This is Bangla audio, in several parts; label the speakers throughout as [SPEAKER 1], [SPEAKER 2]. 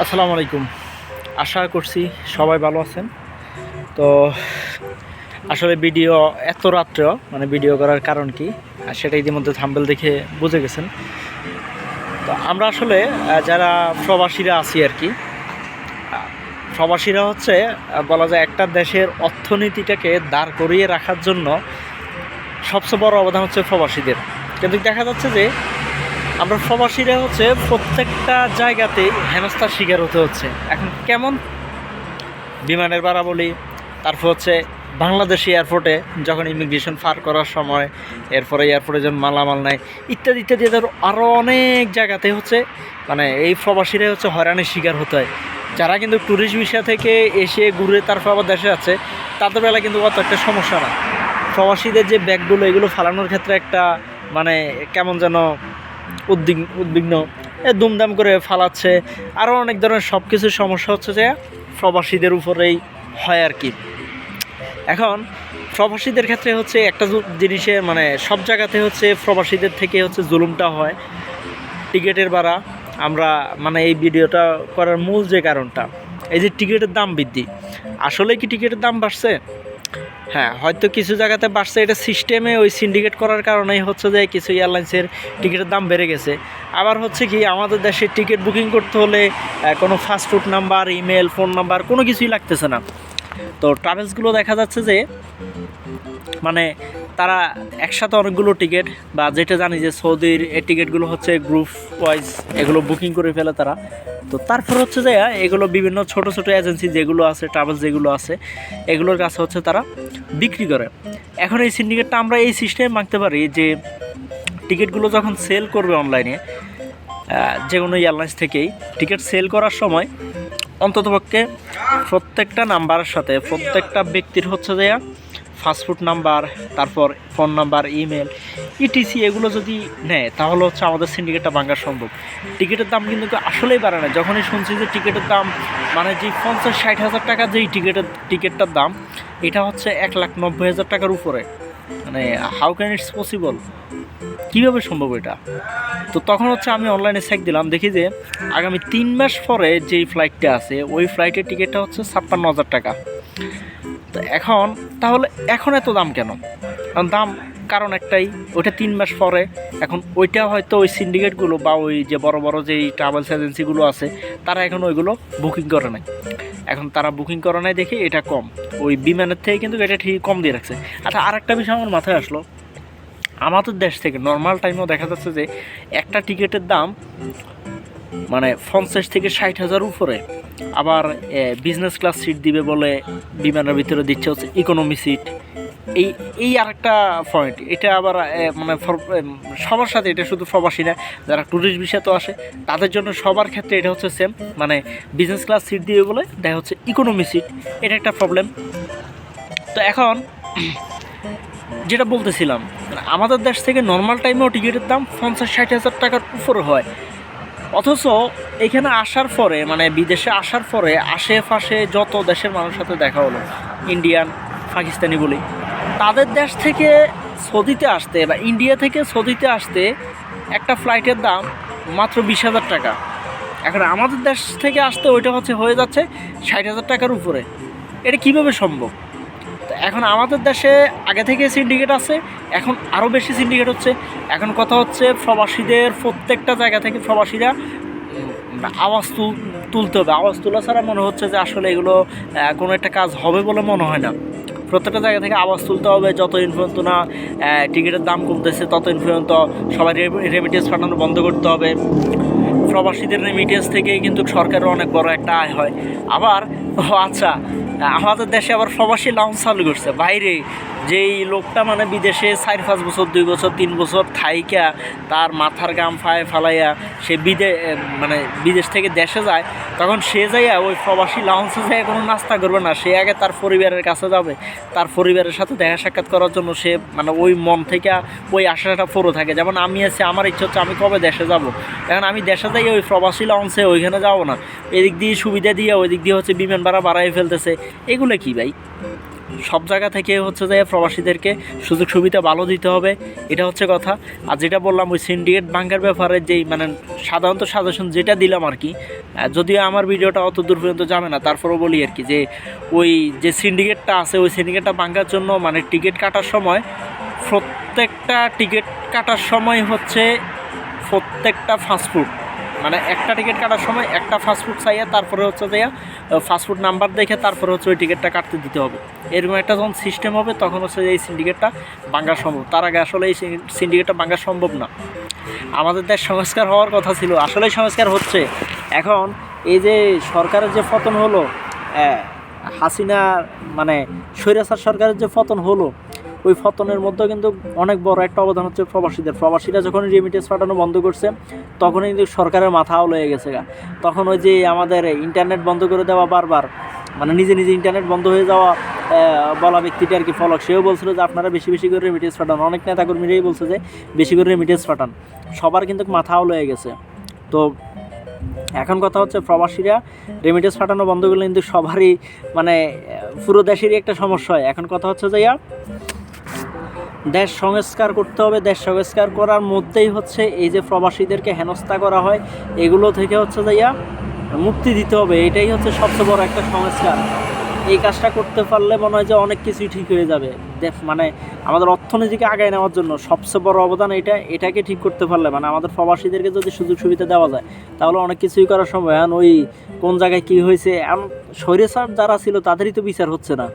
[SPEAKER 1] আসসালামু আলাইকুম। আশা করছি সবাই ভালো আছেন। তো আসলে ভিডিও এত রাত্রেও মানে ভিডিও করার কারণ কি? আর সেটা ইতিমধ্যে থাম্বেল দেখে বুঝে গেছেন। তো আমরা আসলে যারা প্রবাসীরা আছি আর কি প্রবাসীরা হচ্ছে বলা যায় একটা দেশের অর্থনীতিটাকে দাঁড় করিয়ে রাখার জন্য সবচেয়ে বড় অবদান হচ্ছে প্রবাসীদের। কিন্তু দেখা যাচ্ছে যে আমরা প্রবাসীরা হচ্ছে প্রত্যেকটা জায়গাতেই হেনস্থার শিকার হতে হচ্ছে। এখন কেমন বিমানের ভাড়া বলি তারপর হচ্ছে বাংলাদেশ এয়ারপোর্টে যখন ইমিগ্রেশন পার করার সময়, এরপরে এয়ারপোর্টে যখন মালামাল নেয়, ইত্যাদি ইত্যাদি, এদের আরও অনেক জায়গাতে হচ্ছে মানে এই প্রবাসীরাই হচ্ছে হয়রানির শিকার হতে হয়। যারা কিন্তু ট্যুরিস্ট ভিসা থেকে এসে ঘুরে তারপর আবার দেশে আছে তাদের বেলা কিন্তু অত একটা সমস্যা না। প্রবাসীদের যে ব্যাগগুলো, এগুলো ফালানোর ক্ষেত্রে একটা মানে কেমন যেন উদ্বিগ, উদ্বিগ্ন, এ দুমদাম করে ফালাচ্ছে। আরও অনেক ধরনের সব কিছুর সমস্যা হচ্ছে যে, প্রবাসীদের উপরেই হয় আর কি। এখন, প্রবাসীদের ক্ষেত্রে হচ্ছে একটা জিনিসে মানে সব জায়গাতে হচ্ছে প্রবাসীদের থেকে হচ্ছে জুলুমটা হয়। টিকিটের ভাড়া, আমরা মানে এই ভিডিওটা করার মূল যে কারণটা, এই যে টিকিটের দাম বৃদ্ধি। আসলে কি টিকিটের দাম বাড়ছে? হ্যাঁ হয়তো কিছু জায়গাতে বাড়ছে। এটা সিস্টেমে ওই সিন্ডিকেট করার কারণেই হচ্ছে যে কিছু এয়ারলাইন্সের টিকিটের দাম বেড়ে গেছে। আবার হচ্ছে কি, আমাদের দেশে টিকিট বুকিং করতে হলে কোনো fast food number email phone number কোনো কিছুই লাগতেছে না। তো ট্রাভেলসগুলো দেখা যাচ্ছে যে মানে তারা একসাথে অনেকগুলো টিকিট বা যেটা জানি যে সৌদির এই টিকিটগুলো হচ্ছে গ্রুপ ওয়াইজ এগুলো বুকিং করে ফেলে তারা। তো তারপর হচ্ছে যে, এগুলো বিভিন্ন ছোট ছোট এজেন্সি যেগুলো আছে ট্রাভেলস যেগুলো আছে, এগুলোর কাছে হচ্ছে তারা বিক্রি করে। এখন এই সিন্ডিকেটটা আমরা এই সিস্টেমে মাখতে পারি যে টিকিটগুলো যখন সেল করবে অনলাইনে যে কোনো এয়ারলাইন্স থেকেই টিকিট সেল করার সময় অন্ততপক্ষে প্রত্যেকটা নাম্বারের সাথে প্রত্যেকটা ব্যক্তির হচ্ছে যে ফাস্টফুড নাম্বার, তারপর ফোন নাম্বার, ইমেল ইটিসি এগুলো যদি নেয়, তাহলে হচ্ছে আমাদের সিন্ডিকেটটা ভাঙা সম্ভব। টিকিটের দাম কিন্তু আসলেই বাড়ে না। যখনই শুনছি যে টিকিটের দাম মানে যে পঞ্চাশ ষাট হাজার টাকা যেই টিকিটের, টিকিটটার দাম, এটা হচ্ছে এক লাখ নব্বই হাজার টাকার উপরে। মানে হাউ ক্যান ইটস পসিবল কীভাবে সম্ভব এটা? তো তখন হচ্ছে আমি অনলাইনে চেক দিলাম, দেখি যে আগামী তিন মাস পরে যেই ফ্লাইটটা আছে, ওই ফ্লাইটের টিকিটটা হচ্ছে ছাপ্পান্ন হাজার টাকা। তো এখন, তাহলে এখন এত দাম কেন? কারণ দাম, কারণ একটাই, ওইটা তিন মাস পরে, এখন ওইটা হয়তো ওই সিন্ডিকেটগুলো বা ওই যে বড় বড় যেই ট্রাভেলস এজেন্সিগুলো আছে, তারা এখন ওইগুলো বুকিং করে নাই। এখন তারা বুকিং করে নাই দেখে এটা কম। ওই বিমানের থেকে কিন্তু এটা ঠিক কম দিয়ে রাখছে। আচ্ছা আরেকটা বিষয় আমার মাথায় আসলো। আমাদের দেশ থেকে নর্মাল টাইমেও দেখা যাচ্ছে যে একটা টিকিটের দাম মানে পঞ্চাশ থেকে ষাট হাজার উপরে। আবার বিজনেস ক্লাস সিট দিবে বলে বিমানের ভিতরে দিচ্ছে হচ্ছে ইকোনমি সিট এই এই আরেকটা পয়েন্ট এটা আবার মানে সবার সাথে, এটা শুধু প্রবাসী না, যারা ট্যুরিস্ট তো আসে, তাদের জন্য সবার ক্ষেত্রে এটা হচ্ছে সেম মানে বিজনেস ক্লাস সিট দিবে বলে দেখা হচ্ছে ইকোনমি সিট এটা একটা প্রবলেম তো এখন, যেটা বলতেছিলাম মানে আমাদের দেশ থেকে নর্মাল টাইমেও টিকিটের দাম পঞ্চাশ ষাট হাজার টাকার উপরে হয়। অথচ এখানে আসার পরে মানে বিদেশে আসার পরে আশেপাশে যত দেশের মানুষের সাথে দেখা হলো, ইন্ডিয়ান, পাকিস্তানি বলি, তাদের দেশ থেকে সৌদিতে আসতে বা ইন্ডিয়া থেকে সৌদিতে আসতে একটা ফ্লাইটের দাম মাত্র বিশ হাজার টাকা। এখন আমাদের দেশ থেকে আসতে ওইটা হচ্ছে হয়ে যাচ্ছে ষাট হাজার টাকার উপরে। এটা কীভাবে সম্ভব? এখন আমাদের দেশে আগে থেকে সিন্ডিকেট আছে, এখন আরও বেশি সিন্ডিকেট হচ্ছে। এখন কথা হচ্ছে প্রবাসীদের প্রত্যেকটা জায়গা থেকে প্রবাসীরা আওয়াজ তুল, তুলতে হবে। আওয়াজ তোলা ছাড়া মনে হচ্ছে যে আসলে এগুলো কোনো একটা কাজ হবে বলে মনে হয় না। প্রত্যেকটা জায়গা থেকে আওয়াজ তুলতে হবে, যত পর্যন্ত না টিকিটের দাম কমতেছে, তত পর্যন্ত সবাই রেমিটেন্স পাঠানো বন্ধ করতে হবে। প্রবাসীদের রেমিটেন্স থেকে কিন্তু সরকারের অনেক বড় একটা আয় হয়। আবার, ও আচ্ছা আমাদের দেশে আবার প্রবাসী লঞ্চ চালু করছে। বাইরে যেই লোকটা মানে বিদেশে চার, পাঁচ বছর, দুই বছর, তিন বছর থাইকা, তার মাথার গাম ফায় ফালাইয়া সে বিদে মানে বিদেশ থেকে দেশে যায়, তখন সে যাইয়া ওই প্রবাসী লঞ্চে যাইয়া কোনো নাস্তা করবে না। সে আগে তার পরিবারের কাছে যাবে। তার পরিবারের সাথে দেখা সাক্ষাৎ করার জন্য সে মানে ওই মন থেকে ওই আশাটা পুরো থাকে। যেমন আমি আছি, আমার ইচ্ছা হচ্ছে আমি কবে দেশে যাব? এখন আমি দেশে যাই, ওই প্রবাসী লঞ্চে ওইখানে যাব না। এদিক দিয়ে সুবিধা দিয়ে ওই দিক দিয়ে হচ্ছে বিমান ভাড়া বাড়াই ফেলতেছে। এগুলো কি ভাই? সব জায়গা থেকে হচ্ছে যে প্রবাসীদেরকে সুযোগ সুবিধা ভালো দিতে হবে, এটা হচ্ছে কথা। আর যেটা বললাম, ওই সিন্ডিকেট ভাঙ্গার ব্যাপারে যেই মানে সাধারণত সাজেশন যেটা দিলাম আর কি যদিও আমার ভিডিওটা অত দূর পর্যন্ত যাবে না, তারপরেও বলি আর কি যে ওই যে সিন্ডিকেটটা আছে, ওই সিন্ডিকেটটা ভাঙ্গার জন্য মানে টিকিট কাটার সময় প্রত্যেকটা টিকিট কাটার সময় হচ্ছে প্রত্যেকটা ফাস্টফুড মানে একটা টিকিট কাটার সময় একটা ফাস্টফুড চাইয়া তারপরে হচ্ছে যে ফাস্টফুড নাম্বার দেখে তারপরে হচ্ছে ওই টিকিটটা কাটতে দিতে হবে। এরকম একটা যখন সিস্টেম হবে, তখন হচ্ছে এই সিন্ডিকেটটা ভাঙ্গা সম্ভব। তার আগে আসলে এই সিন্ডিকেটটা ভাঙ্গা সম্ভব না। আমাদের দেশ সংস্কার হওয়ার কথা ছিল, আসলেই সংস্কার হচ্ছে। এখন এই যে সরকারের যে পতন হলো হাসিনা মানে স্বৈরাচার সরকারের যে পতন হলো ওই পতনের মধ্যে কিন্তু অনেক বড় একটা অবদান হচ্ছে প্রবাসীদের। প্রবাসীরা যখন রেমিটেন্স পাঠানো বন্ধ করছে, তখনই কিন্তু সরকারের মাথা আউল হয়ে গেছে তখন ওই যে আমাদের ইন্টারনেট বন্ধ করে দেওয়া বারবার মানে নিজে নিজে ইন্টারনেট বন্ধ হয়ে যাওয়া বলা ব্যক্তিটা আর কি ফলক, সেও বলছিল যে আপনারা বেশি বেশি করে রেমিটেন্স পাঠান। অনেক নেতাকর্মীরাই বলছে যে বেশি করে রেমিটেন্স পাঠান। সবার কিন্তু মাথা আউল হয়ে গেছে। তো এখন কথা হচ্ছে প্রবাসীরা রেমিটেন্স পাঠানো বন্ধ করলে কিন্তু সবারই মানে পুরো দেশেরই একটা সমস্যা হয়। এখন কথা হচ্ছে যে ইয়া দেশ সংস্কার করতে হবে, দেশ সংস্কার করার মধ্যেই হচ্ছে এই যে প্রবাসীদেরকে হেনস্থা করা হয়, এগুলো থেকে হচ্ছে যাইয়া মুক্তি দিতে হবে, এটাই হচ্ছে সবচেয়ে বড় একটা সংস্কার। এই কাজটা করতে পারলে মনে হয় যে অনেক কিছুই ঠিক হয়ে যাবে। মানে আমাদের অর্থনীতিকে আগায় নেওয়ার জন্য সবচেয়ে বড় অবদান এটা, এটাকে ঠিক করতে পারলে মানে আমাদের প্রবাসীদেরকে যদি সুযোগ সুবিধা দেওয়া যায়, তাহলে অনেক কিছুই করার সময় এখন ওই কোন জায়গায় কী হয়েছে, এখন সৈরেসার যারা ছিল, তাদেরই তো বিচার হচ্ছে না।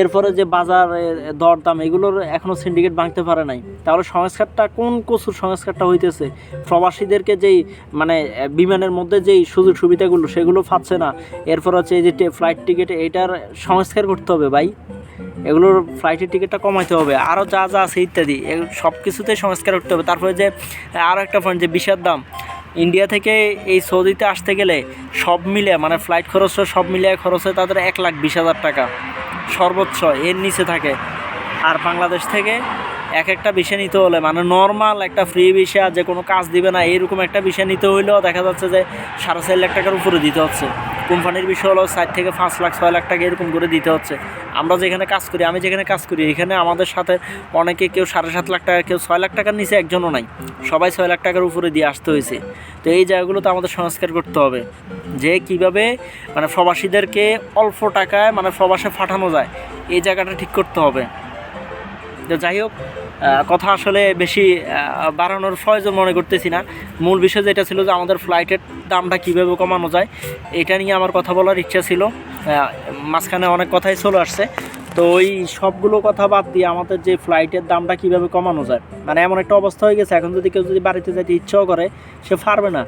[SPEAKER 1] এরপরে যে বাজার দরদাম এগুলোর এখনও সিন্ডিকেট ভাঙতে পারে নাই। তাহলে সংস্কারটা, কোন কচুর সংস্কারটা হইতেছে? প্রবাসীদেরকে যেই মানে বিমানের মধ্যে যেই সুযোগ সুবিধাগুলো, সেগুলো পাচ্ছে না। এরপর হচ্ছে এই যে ফ্লাইট টিকিট এটার সংস্কার করতে হবে ভাই। এগুলোর ফ্লাইটের টিকিটটা কমাইতে হবে। আরও যা যা আছে ইত্যাদি সব কিছুতেই সংস্কার করতে হবে। তারপরে যে আরও একটা পয়েন্ট যে বিষের দাম। ইন্ডিয়া থেকে এই সৌদিতে আসতে গেলে সব মিলে মানে ফ্লাইট খরচ সব মিলিয়ে খরচ হয় তাদের এক লাখ বিশ হাজার টাকা। সর্বোচ্চ, এর নিচে থাকে। আর বাংলাদেশ থেকে এক একটা বিষয় নিতে হলে মানে নর্মাল একটা ফ্রি বিষয় যে কোনো কাজ দিবে না এরকম একটা বিষয় নিতে হইলেও দেখা যাচ্ছে যে সাড়ে চার লাখ টাকার উপরে দিতে হচ্ছে। কোম্পানির বিষয় হলো চার থেকে পাঁচ লাখ, ছয় লাখ টাকা এরকম করে দিতে হচ্ছে। আমরা যেখানে কাজ করি, আমি যেখানে কাজ করি, এখানে আমাদের সাথে অনেকে কেউ সাড়ে সাত লাখ টাকা, কেউ ছয় লাখ টাকার নিচে একজনও নাই। সবাই ছয় লাখ টাকার উপরে দিয়ে আসতে হয়েছে। তো এই জায়গাগুলোতে আমাদের সংস্কার করতে হবে যে কীভাবে মানে প্রবাসীদেরকে অল্প টাকায় মানে প্রবাসে পাঠানো যায়। এই জায়গাটা ঠিক করতে হবে। যাই হোক কথা আসলে বেশি বাড়ানোর প্রয়োজন মনে করতেছি না। মূল বিষয় যেটা ছিল যে আমাদের ফ্লাইটের দামটা কীভাবে কমানো যায়, এটা নিয়ে আমার কথা বলার ইচ্ছা ছিল। মাঝখানে অনেক কথাই চলে আসছে। তো ওই সবগুলো কথা বাদ দিয়ে আমাদের যে ফ্লাইটের দামটা কীভাবে কমানো যায় মানে এমন একটা অবস্থা হয়ে গেছে। এখন যদি কেউ যদি বাড়িতে যেতে ইচ্ছাও করে, সে পারবে না।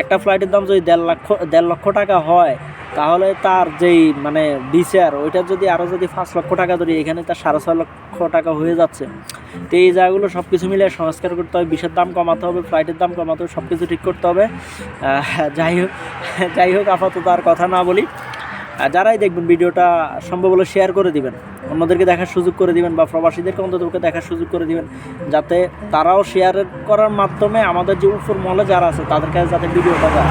[SPEAKER 1] একটা ফ্লাইটের দাম যদি দেড় লক্ষ দেড় লক্ষ টাকা হয় তাহলে তার যেই মানে বিচার, ওইটা যদি আরও যদি পাঁচ লক্ষ টাকা ধরি, এখানে তার সাড়ে ছয় লক্ষ টাকা হয়ে যাচ্ছে। তো এই জায়গাগুলো সব কিছু মিলে সংস্কার করতে হবে, বিষের দাম কমাতে হবে, ফ্লাইটের দাম কমাতে হবে সব কিছু ঠিক করতে হবে। যাই হোক যাই হোক, আপাতত আর কথা না বলি। যারাই দেখবেন ভিডিওটা সম্ভব হলে শেয়ার করে দিবেন। অন্যদেরকে দেখার সুযোগ করে দিবেন বা প্রবাসীদেরকে অন্ততপক্ষে দেখার সুযোগ করে দিবেন, যাতে তারাও শেয়ার করার মাধ্যমে আমাদের যে উপর মহলে যারা আছে, তাদের কাছে যাতে ভিডিওটা যায়।